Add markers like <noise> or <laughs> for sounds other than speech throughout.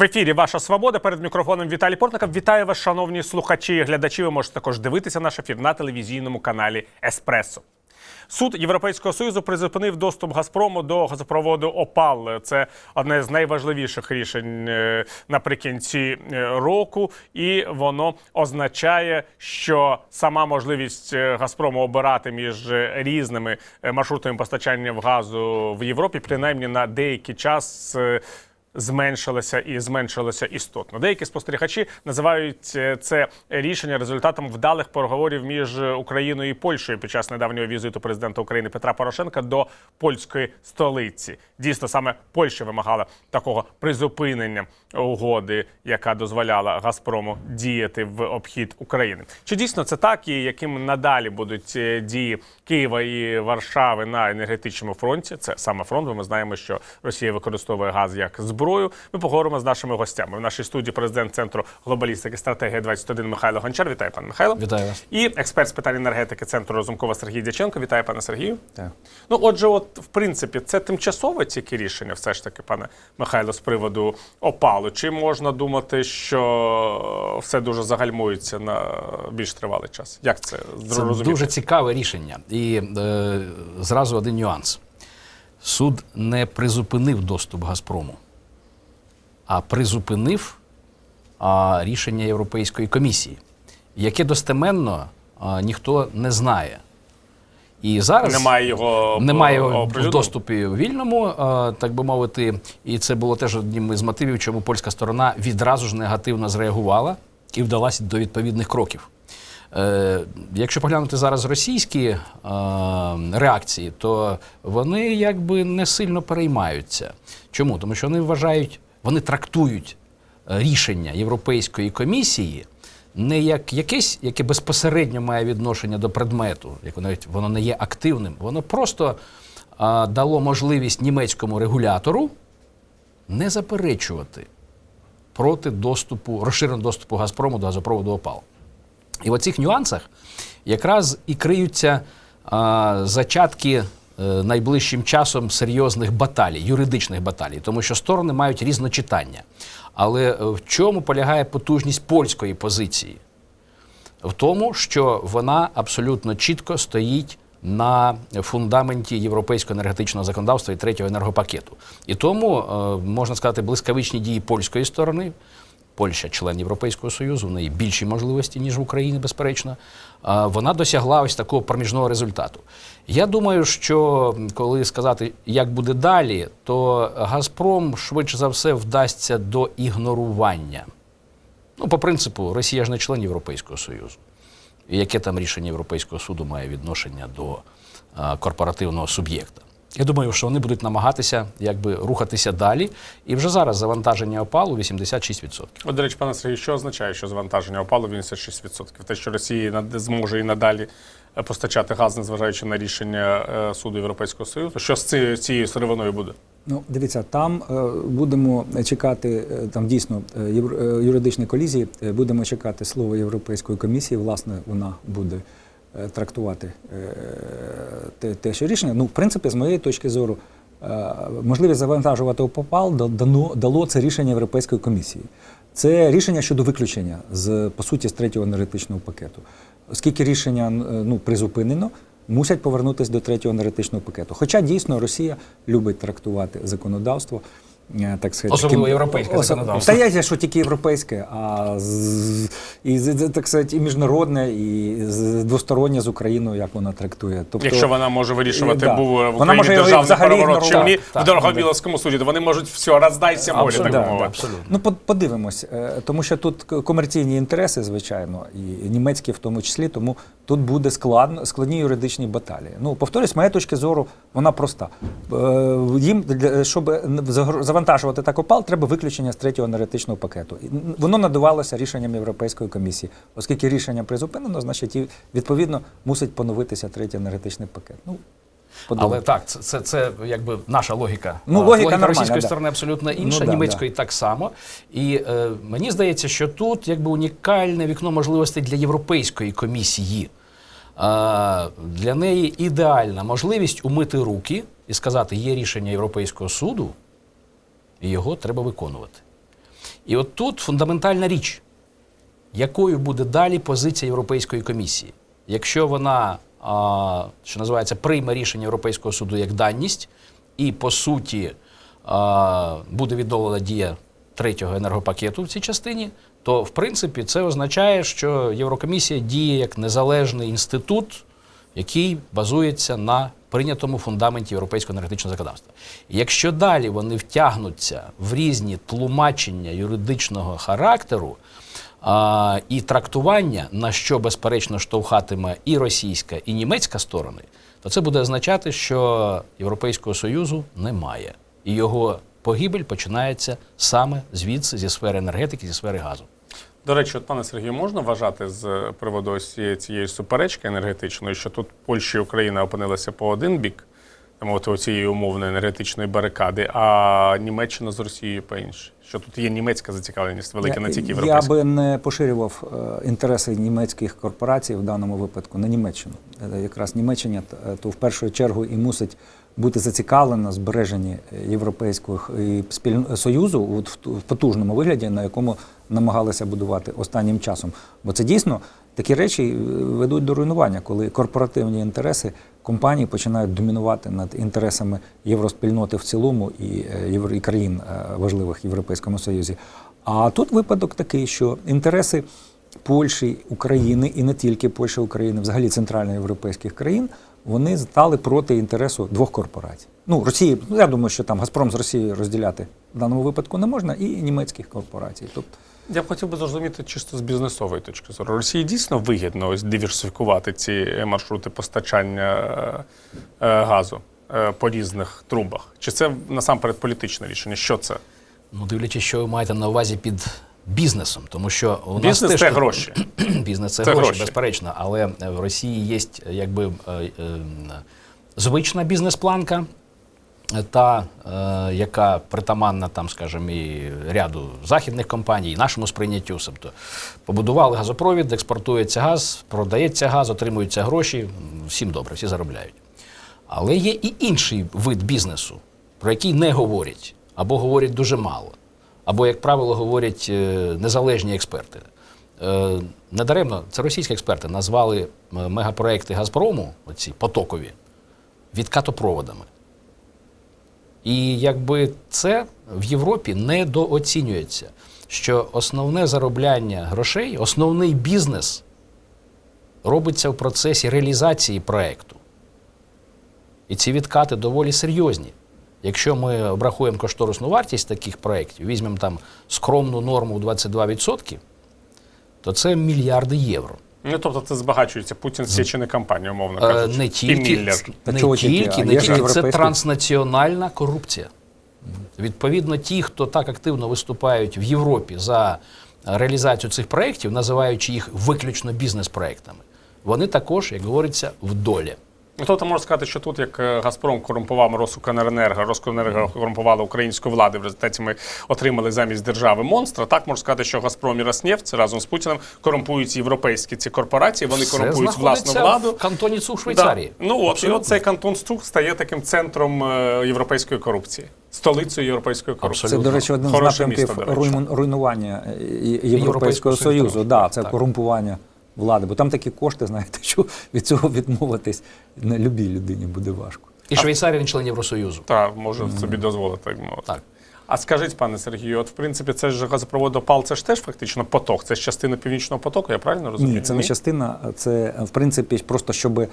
В ефірі Ваша Свобода перед мікрофоном Віталій Портников. Вітаю вас, шановні слухачі і глядачі. Ви можете також дивитися наш ефір на телевізійному каналі Еспресо. Суд Європейського союзу призупинив доступ Газпрому до газопроводу ОПАЛ. Це одне з найважливіших рішень е, наприкінці е, року, і воно означає, що сама можливість е, Газпрому обирати між різними маршрутами постачання газу в Європі, принаймні на деякий час. Зменшилося і зменшилося істотно. Деякі спостерігачі називають е, це рішення результатом вдалих переговорів між Україною і Польщею під час недавнього візиту президента України Петра Порошенка до польської столиці. Дійсно, саме Польща вимагала такого призупинення угоди, яка дозволяла Газпрому діяти в обхід України. Чи дійсно це так, і яким надалі будуть е, дії Києва і Варшави на енергетичному фронті? Це саме фронт. бо Ми знаємо, що Росія використовує газ як зброю. Ми поговоримо з нашими гостями. В нашій студії президент центру глобалістики стратегія 21 Михайло Гончар. Вітаю, пане Михайло. Вітаю вас. І експерт з питань енергетики центру Розумкова Сергій Дяченко. Вітаю, пане Сергію. Так. Ну, отже, от в принципі, це тимчасове тільки рішення, все ж таки, пане Михайло, з приводу опалу. Чи можна думати, що все дуже загальмується на більш тривалий час? Як це Це дуже цікаве рішення. І е, зразу один нюанс: суд не призупинив доступ Газпрому, а призупинив а, рішення Європейської комісії, яке достеменно а, ніхто не знає. І зараз Немає його Немає його в доступі вільному, так би мовити, і це було теж одним із мотивів, чому польська сторона відразу ж негативно зреагувала і вдалася до відповідних кроків. Е, Якщо поглянути зараз російські е, реакції, то вони якби не сильно переймаються. Чому? Тому що вони вважають, вони трактують е, рішення Європейської комісії не як якесь, яке безпосередньо має відношення до предмету, як навіть воно не є активним, воно просто а, дало можливість німецькому регулятору не заперечувати проти доступу, розширеного доступу Газпрому до газопроводу ОПАЛ. І в оцих нюансах якраз і криються а, зачатки е, найближчим часом серйозних баталій, юридичних баталій, тому що сторони мають різночитання. Але е, в чому полягає потужність польської позиції? В тому, що вона абсолютно чітко стоїть на фундаменті європейського енергетичного законодавства і третього енергопакету. І тому е, можна сказати, блискавичні дії польської сторони. Польща, член Європейського Союзу, в неї більші можливості, ніж в Україні, безперечно. Вона досягла ось такого проміжного результату. Я думаю, що коли сказати, як буде далі, то Газпром швидше за все вдасться до ігнорування. Ну, по принципу, Росія ж не член Європейського Союзу. І яке там рішення Європейського суду має відношення до корпоративного суб'єкта? Я думаю, що вони будуть намагатися якби рухатися далі. І вже зараз завантаження опалу 86%. От, до речі, пане Сергію, що означає, що завантаження опалу 86%? Те, що Росія над- зможе і надалі е, постачати газ, незважаючи на рішення е, суду Європейського Союзу. Що з цією, цією сировиною буде? Ну, дивіться, там е, будемо чекати, е, там дійсно юридичні колізії, е, будемо чекати слово Європейської комісії. Власне, вона буде трактувати е, те, те, що рішення. Ну, в принципі, з моєї точки зору, е, можливість завантажувати ОПАЛ да- дано, дало це рішення Європейської комісії. Це рішення щодо виключення з по суті з третього енергетичного пакету. Оскільки рішення е, ну, призупинено, мусять повернутися до третього енергетичного пакету. Хоча дійсно Росія любить трактувати законодавство. Е, Так сказати, Особливо таким- європейське Осо- законодавство. Та я що тільки європейське, а з, і так сказати, і міжнародне, і двостороннє з Україною, як вона трактує. Тобто, Якщо вона може вирішувати, Е, да. був в Вона Україні може державний взагалі переворот чи ні в Дорогобіловському суді, то вони можуть все, роздайся морі, так би мовити. абсолютно. Ну, подивимось, е, тому що тут комерційні інтереси, звичайно, і німецькі в тому числі, тому тут буде складно, складні юридичні баталії. Ну, повторюсь, з моєї точки зору, вона проста. Е, Їм, щоб загр- завантажувати так опал, треба виключення з третього енергетичного пакету. І Воно надавалося рішенням Європейської комісії. Оскільки рішення призупинено, значить, і, відповідно, мусить поновитися третій енергетичний пакет. Ну, подумаємо. Але так, це, це, це якби наша логіка. Ну, А, логіка російської да. сторони абсолютно інша, Ну, да, німецької так само. І е, мені здається, що тут якби унікальне вікно можливостей для Європейської комісії. Е, для неї ідеальна можливість умити руки і сказати, є рішення Європейського суду, і його треба виконувати. І от тут фундаментальна річ, якою буде далі позиція Європейської комісії, якщо вона, що називається, прийме рішення Європейського суду як даність, і по суті буде відновлена дія третього енергопакету в цій частині, то в принципі це означає, що Єврокомісія діє як незалежний інститут, який базується на прийнятому фундаменті європейського енергетичного законодавства. Якщо далі вони втягнуться в різні тлумачення юридичного характеру а, і трактування, на що безперечно штовхатиме і російська, і німецька сторони, то це буде означати, що Європейського Союзу немає. І його погибель починається саме звідси, зі сфери енергетики, зі сфери газу. До речі, от пане Сергію, можна вважати з приводу ось цієї, суперечки енергетичної, що тут Польща і Україна опинилися по один бік, мовити, цієї умовної енергетичної барикади, а Німеччина з Росією по іншій. Що тут є німецька зацікавленість велика, не тільки Я би не поширював е, інтереси німецьких корпорацій в даному випадку на Німеччину. Е, Якраз Німеччина е, то в першу чергу і мусить бути зацікавлена в збереженні європейського союзу в потужному вигляді, на якому намагалися будувати останнім часом. Бо це дійсно такі речі е, ведуть до руйнування, коли корпоративні інтереси компаній починають домінувати над інтересами євроспільноти в цілому і, е, країн е, важливих в Європейському Союзі. А тут випадок такий, що інтереси Польщі, України і не тільки Польщі, України, взагалі центральноєвропейських країн, вони стали проти інтересу двох корпорацій. Ну, Росії, ну я думаю, що там Газпром з Росією розділяти в даному випадку не можна, і німецьких корпорацій. Тобто, Я б хотів би зрозуміти чисто з бізнесової точки зору. Росії дійсно вигідно ось диверсифікувати ці маршрути постачання е, е, газу е, по різних трубах. Чи це насамперед політичне рішення? Що це? Ну, дивлячись, що ви маєте на увазі під бізнесом, тому що у нас Бізнес теж це гроші. <clears throat> Бізнес це, Це гроші, гроші. безперечно. Але в Росії є якби е, е, звична бізнес-планка, та, е, яка притаманна там, скажімо, і ряду західних компаній, і нашому сприйняттю. Тобто побудували газопровід, експортується газ, продається газ, отримуються гроші. Всім добре, всі заробляють. Але є і інший вид бізнесу, про який не говорять, або говорять дуже мало, або, як правило, говорять е, незалежні експерти. Е, Недаремно це російські експерти назвали е, мегапроекти Газпрому, оці потокові, відкатопроводами. І якби це в Європі недооцінюється, що основне заробляння грошей, основний бізнес робиться в процесі реалізації проекту. І ці відкати доволі серйозні. Якщо ми обрахуємо кошторисну вартість таких проєктів, візьмемо там скромну норму в 22%, то це мільярди євро. Ну тобто це збагачується Путін січений кампанія, умовно Е, кажучи. Не тільки. Не тільки? тільки, не тільки. це транснаціональна корупція. Відповідно, ті, хто так активно виступають в Європі за реалізацію цих проєктів, називаючи їх виключно бізнес-проєктами, вони також, як говориться, в долі. Ну, тобто можна сказати, що тут як е, Газпром корумпував Росукренерго, Роскренерго корумпувала українську владу. В результаті ми отримали замість держави монстра. Так можна сказати, що Газпром і Роснефть разом з Путіним корумпують європейські ці корпорації. Вони Це корумпують власну владу. В кантоні Цух Швейцарії. Да. Ну от і от цей кантон Струк стає таким центром е, європейської корупції, столицею європейської корупції. це, до речі, один з напрямків руйнування е, Європейського Європейського Союзу. Союзу. Да, це Так. корумпування влади. Бо там такі кошти, знаєте, <laughs> що від цього відмовитись на любій людині буде важко. І Швейцарія не член Євросоюзу. Так, може собі дозволити так мовити. Так. А скажіть, пане Сергію, от в принципі, це ж газопровод Опал, це ж теж фактично поток. Це ж частина північного потоку, я правильно розумію? Ні, це не частина. Це е, в принципі просто щоб е,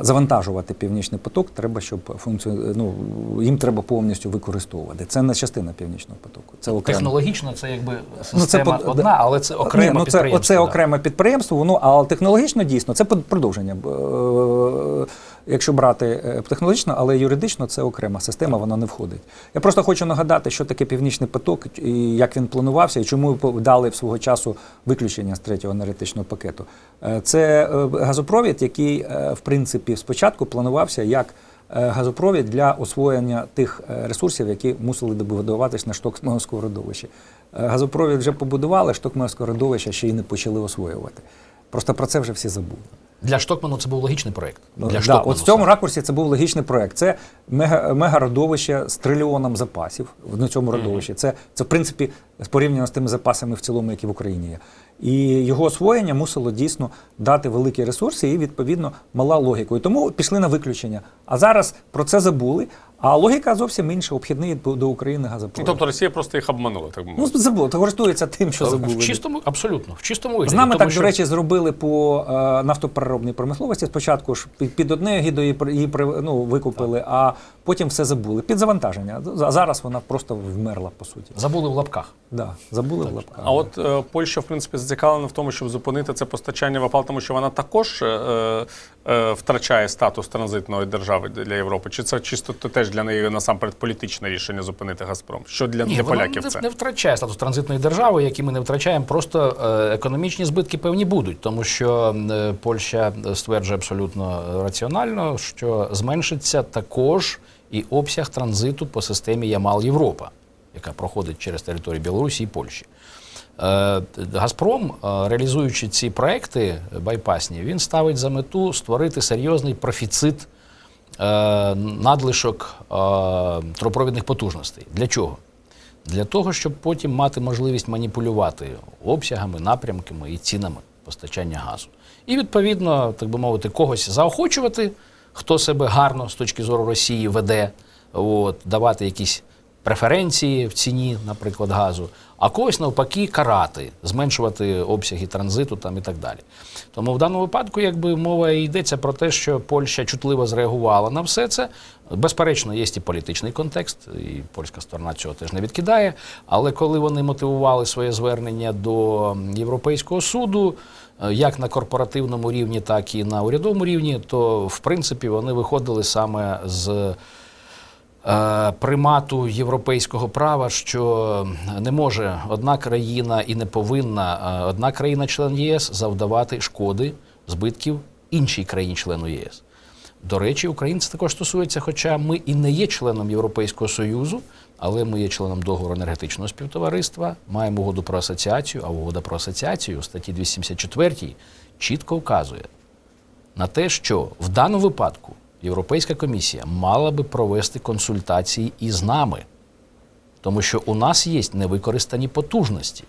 завантажувати північний поток, треба, щоб функцію ну їм треба повністю використовувати. Це не частина північного потоку. Це окремо. Технологічно це якби Ну, система одна, але це окреме Ні, ну, це, підприємство. Оце да. окреме підприємство, воно, але технологічно дійсно це продовження. Якщо брати е, технологічно, але юридично це окрема система, вона не входить. Я просто хочу нагадати, що таке північний поток, і як він планувався, і чому дали в свого часу виключення з третього енергетичного пакету. Е, Це е, газопровід, який, в принципі, спочатку планувався як газопровід для освоєння тих ресурсів, які мусили добудуватись на Штокманському родовищі. Газопровід вже побудували, Штокманського родовища ще й не почали освоювати. Просто про це вже всі забули. Для Штокману це був логічний проєкт. Для Да, Штокману от в цьому ракурсі це був логічний проект. Це мега, мегародовище з трильйоном запасів на цьому родовищі. Це, це, в принципі, порівняно з тими запасами в цілому, які в Україні є. І його освоєння мусило дійсно дати великі ресурси і, відповідно, мала логіка. І тому пішли на виключення. А зараз про це забули. А логіка зовсім інша, обхідний до України газопровід. тобто Росія просто їх обманула, так би Ну, мовити. забули, користуються тим, що забули. в чистому, абсолютно, в чистому вигляді. З нами тому так, що- до речі, зробили по е, нафтопереробній промисловості. Спочатку ж під, під одне гідо її, її ну, викупили, а потім все забули. Під завантаження. А зараз вона просто вмерла, по суті. забули в лапках. Да, забули в лапках. А от е, Польща, в принципі, зацікавлена в тому, щоб зупинити це постачання в ОПАЛ, тому що вона також е, е, втрачає статус транзитної держави для Європи. Чи це чисто теж для неї насамперед політичне рішення зупинити Газпром? Що для, Ні, для поляків не, це? не втрачає статус транзитної держави, які ми не втрачаємо. Просто е, економічні збитки певні будуть, тому що е, Польща стверджує абсолютно раціонально, що зменшиться також і обсяг транзиту по системі Ямал Європа, яка проходить через територію Білорусі і Польщі. Е, Газпром, реалізуючи ці проекти байпасні, він ставить за мету створити серйозний профіцит надлишок е, трубопровідних потужностей. Для чого? Для того, щоб потім мати можливість маніпулювати обсягами, напрямками і цінами постачання газу. І відповідно, так би мовити, когось заохочувати, хто себе гарно з точки зору Росії веде, от, давати якісь преференції в ціні, наприклад, газу, а когось навпаки карати, зменшувати обсяги транзиту там і так далі. Тому в даному випадку, якби мова йдеться про те, що Польща чутливо зреагувала на все це. Безперечно, є і політичний контекст, і польська сторона цього теж не відкидає. Але коли вони мотивували своє звернення до Європейського суду, е, як на корпоративному рівні, так і на урядовому рівні, то в принципі вони виходили саме з примату європейського права, що не може одна країна і не повинна е, одна країна-член ЄС завдавати шкоди, збитків іншій країні-члену ЄС. До речі, українці також стосується, хоча ми і не є членом Європейського Союзу, але ми є членом договору енергетичного співтовариства, маємо угоду про асоціацію, а угода про асоціацію у статті 274 чітко вказує на те, що в даному випадку Європейська комісія мала би провести консультації із нами, тому що у нас є невикористані потужності.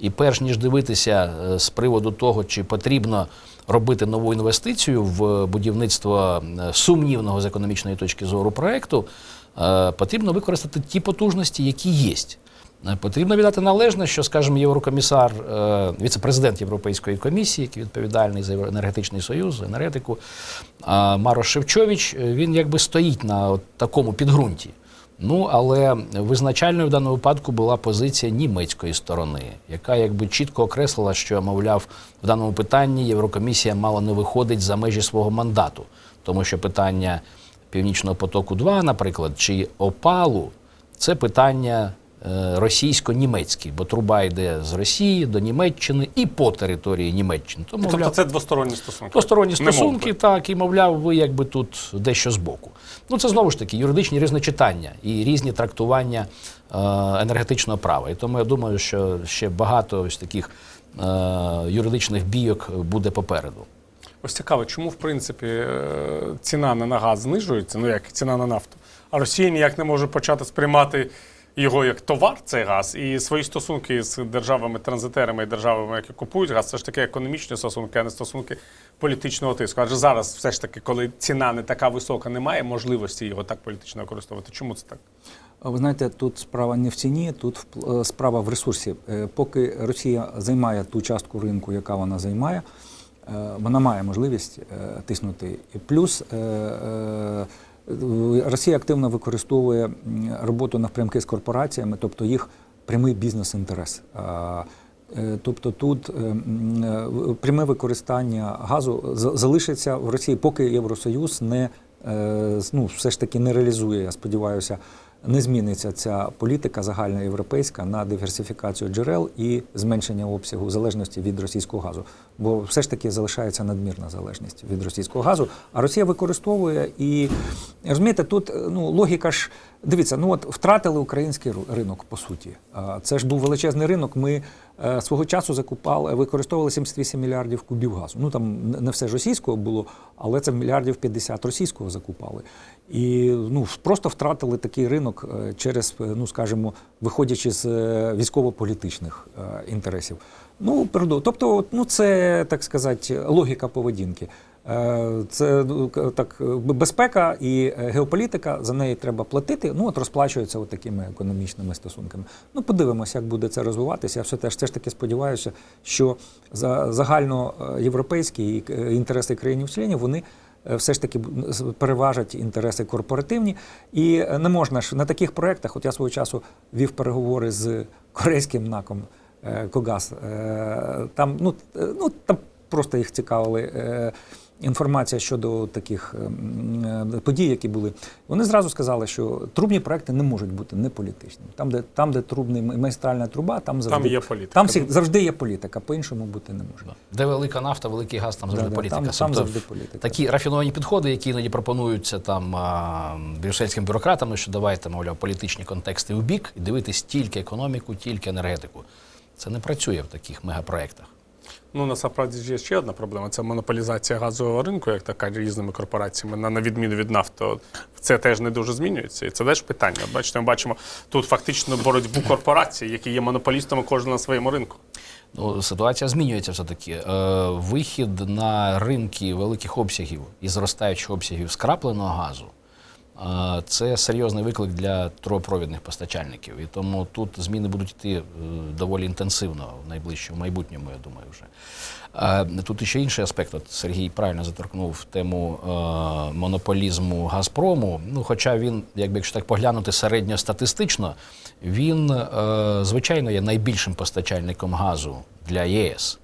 І перш ніж дивитися е, з приводу того, чи потрібно робити нову інвестицію в будівництво е, сумнівного з економічної точки зору проекту, е, потрібно використати ті потужності, які є. Е, Потрібно віддати належне, що, скажімо, єврокомісар, е, віце-президент Європейської комісії, який відповідальний за енергетичний союз, енергетику, Марош Шевчович, е, він якби стоїть на такому підґрунті. Ну, але визначальною в даному випадку була позиція німецької сторони, яка якби чітко окреслила, що, мовляв, в даному питанні Єврокомісія мало не виходить за межі свого мандату, тому що питання Північного потоку 2, наприклад, чи опалу це питання е, російсько-німецьке, бо труба йде з Росії до Німеччини і по території Німеччини. Тому, Тобто це двосторонні стосунки. Двосторонні стосунки, так, і мовляв, ви якби тут дещо збоку. Ну це знову ж таки юридичні різночитання і різні трактування е, енергетичного права. І тому я думаю, що ще багато ось таких е, юридичних бійок буде попереду. Ось цікаво, чому в принципі е, ціна на на газ знижується, ну як ціна на нафту, а Росія ніяк не може почати сприймати його як товар, цей газ, і свої стосунки з державами-транзитерами і державами, які купують газ, це ж таки економічні стосунки, а не стосунки політичного тиску. Адже зараз, все ж таки, коли ціна не така висока, немає можливості його так політично використовувати. Чому це так? Ви знаєте, тут справа не в ціні, тут е, справа в ресурсі. Е, Поки Росія займає ту частку ринку, яка вона займає, е, вона має можливість тиснути. І плюс Росія активно використовує роботу навпрямки з корпораціями, тобто їх прямий бізнес-інтерес. Е, Тобто тут е, е, пряме використання газу залишиться в Росії, поки Євросоюз не ну, все ж таки не реалізує, я сподіваюся, не зміниться ця політика загальноєвропейська на диверсифікацію джерел і зменшення обсягу залежності від російського газу. Бо все ж таки залишається надмірна залежність від російського газу. А Росія використовує і розумієте, тут ну логіка ж дивіться, ну от втратили український ринок по суті. Це ж був величезний ринок. Ми е, свого часу закупали, використовували 78 мільярдів кубів газу. Ну там не все ж російського було, але це мільярдів 50 російського закупали. І ну просто втратили такий ринок е, через, е, ну скажімо, виходячи з е, військово-політичних інтересів. Ну, тобто, ну це так сказати, логіка поведінки. Це ну, так безпека і геополітика за неї треба платити. Ну от розплачуються от такими економічними стосунками. Ну подивимося, як буде це розвиватися. Я все теж все ж таки сподіваюся, що за загальноєвропейські інтереси країн-членів вони. Е, Все ж таки переважать інтереси корпоративні, і е, не можна ж на таких проєктах. От я свого часу вів переговори з корейським наком е, Когас. Там ну ну там просто їх цікавили. Е, Інформація щодо таких ем, е, подій, які були, вони зразу сказали, що трубні проекти не можуть бути неполітичними. Там, де там, де трубний магістральна труба, там завжди є політика. Там всі, завжди є політика, по-іншому бути не може. Де велика нафта, великий газ, там завжди Да, політика. там- там Тобто завжди політика. Такі рафіновані підходи, які іноді пропонуються там а, брюссельськими бюрократами, що давайте, мовляв, політичні контексти у бік і дивитись тільки економіку, тільки енергетику. Це не працює в таких мегапроектах. Ну насправді ж є ще одна проблема: це монополізація газового ринку, як така різними корпораціями, на, на відміну від нафти. От Це теж не дуже змінюється. І це теж питання. Бачите, ми бачимо тут фактично боротьбу корпорацій, які є монополістами кожен на своєму ринку. Ну, ситуація змінюється все-таки. Е, вихід на ринки великих обсягів і зростаючих обсягів скрапленого газу це серйозний виклик для трубопровідних постачальників. І тому тут зміни будуть йти е, доволі інтенсивно в найближчому майбутньому, я думаю, вже. Тут ще інший аспект. От Сергій правильно заторкнув тему е, монополізму Газпрому. Ну, хоча він, якби якщо так поглянути середньостатистично, він, е, звичайно, є найбільшим постачальником газу для ЄС.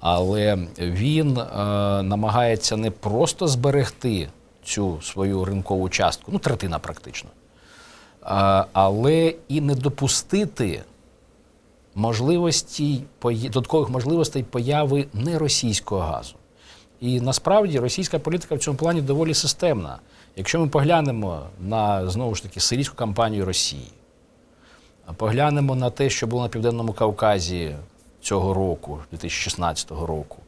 Але він намагається не просто зберегти цю свою ринкову частку, ну, третина практично, але і не допустити можливості, додаткових можливостей появи неросійського газу. І насправді російська політика в цьому плані доволі системна. Якщо ми поглянемо на знову ж таки сирійську кампанію Росії, поглянемо на те, що було на Південному Кавказі цього року, 2016 року,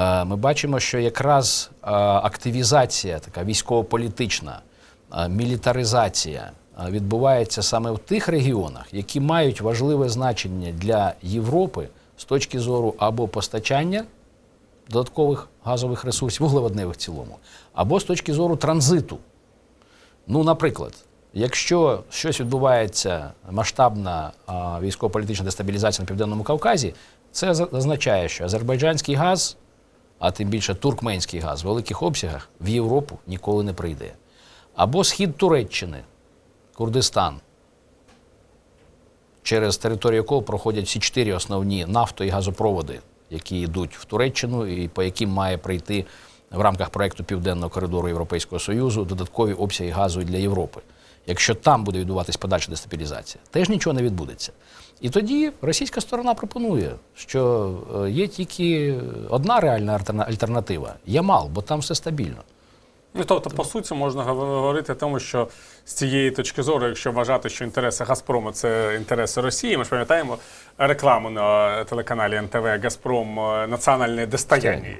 ми бачимо, що якраз е, активізація, така військово-політична, е, мілітаризація е, відбувається саме в тих регіонах, які мають важливе значення для Європи з точки зору або постачання додаткових газових ресурсів, вуглеводневих в цілому, або з точки зору транзиту. Ну, наприклад, якщо щось відбувається масштабна військово-політична дестабілізація на Південному Кавказі, це означає, що азербайджанський газ, а тим більше туркменський газ в великих обсягах в Європу ніколи не прийде. Або схід Туреччини, Курдистан, через територію якого проходять всі чотири основні нафто і газопроводи, які йдуть в Туреччину і по яким має прийти в рамках проекту Південного коридору Європейського Союзу додаткові обсяги газу для Європи. Якщо там буде відбуватись подальша дестабілізація, теж нічого не відбудеться. І тоді російська сторона пропонує, що е, є тільки одна реальна альтерна- альтернатива Ямал, бо там все стабільно. Ну, тобто, по суті, можна говорити тому, що з цієї точки зору, якщо вважати, що інтереси Газпрому це інтереси Росії, ми ж пам'ятаємо рекламу на телеканалі НТВ Газпром е, національне достояння.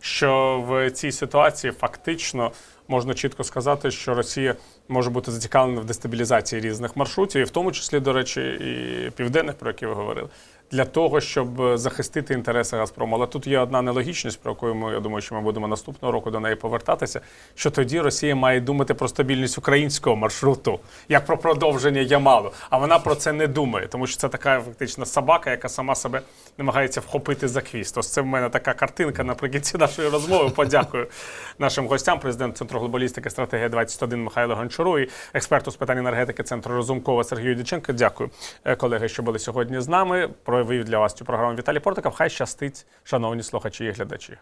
Що в цій ситуації фактично можна чітко сказати, що Росія може бути зацікавлена в дестабілізації різних маршрутів, і в тому числі, до речі, і південних, про які ви говорили. Для того щоб е, захистити інтереси Газпрому. Але тут є одна нелогічність, про яку ми я думаю, що ми будемо наступного року до неї повертатися. Що тоді Росія має думати про стабільність українського маршруту, як про продовження Ямалу. А вона про це не думає, тому що це така фактично собака, яка сама себе намагається вхопити за хвіст. Ось це в мене така картинка наприкінці нашої розмови. Подякую нашим гостям, президент Центру глобалістики стратегія 21 Михайло Гончару і експерту з питань енергетики Центру Розумкова Сергію Дяченко. Дякую, е, колеги, що були сьогодні з нами. Провів для вас цю програму Віталій Портиков. Хай щастить, шановні слухачі і глядачі.